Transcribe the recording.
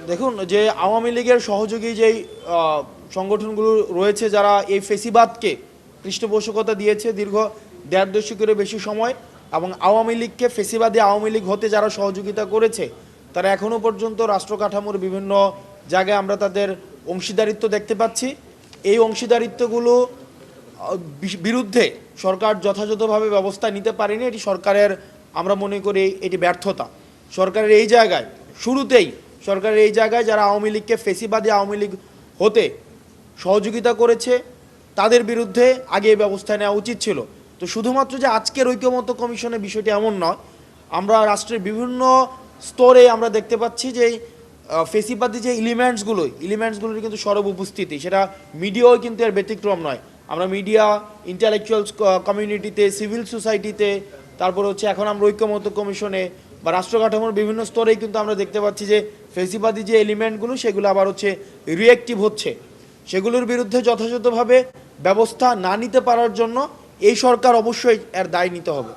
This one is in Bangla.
দেখুন, যে আওয়ামী লীগের সহযোগী যেই সংগঠনগুলো রয়েছে যারা এই ফেসিবাদকে পৃষ্ঠপোষকতা দিয়েছে দীর্ঘ দেড় দশকেরও বেশি সময়, এবং আওয়ামী লীগকে ফেসিবাদে আওয়ামী লীগ হতে যারা সহযোগিতা করেছে, তারা এখনও পর্যন্ত রাষ্ট্র কাঠামোর বিভিন্ন জায়গায় আমরা তাদের অংশীদারিত্ব দেখতে পাচ্ছি। এই অংশীদারিত্বগুলো বিরুদ্ধে সরকার যথাযথভাবে ব্যবস্থা নিতে পারেনি। এটি সরকারের, আমরা মনে করি, এটি ব্যর্থতা। সরকারের এই জায়গায় শুরুতেই সরকারের এই জায়গায় যারা আওয়ামী লীগকে ফেসিবাদী আওয়ামী লীগ হতে সহযোগিতা করেছে, তাদের বিরুদ্ধে আগে এই ব্যবস্থা নেওয়া উচিত ছিল। তো শুধুমাত্র যে আজকের ঐক্যমত্য কমিশনের বিষয়টি এমন নয়, আমরা রাষ্ট্রের বিভিন্ন স্তরে আমরা দেখতে পাচ্ছি যে ফেসিবাদী যে এলিমেন্টসগুলো ইলিমেন্টসগুলোর কিন্তু সরব উপস্থিতি, সেটা মিডিয়াও কিন্তু এর ব্যতিক্রম নয়। আমরা মিডিয়া ইন্টালেকচুয়াল কমিউনিটিতে সিভিল সোসাইটিতে তারপর হচ্ছে এখন আমরা ঐক্যমত্য কমিশনে বা রাষ্ট্র কাঠামোর বিভিন্ন স্তরেই কিন্তু আমরা দেখতে পাচ্ছি যে ফেসিবাদী যে এলিমেন্টগুলো, সেগুলো আবার হচ্ছে রিয়েক্টিভ হচ্ছে। সেগুলোর বিরুদ্ধে যথাযথভাবে ব্যবস্থা না নিতে পারার জন্য এই সরকার অবশ্যই এর দায় নিতে হবে।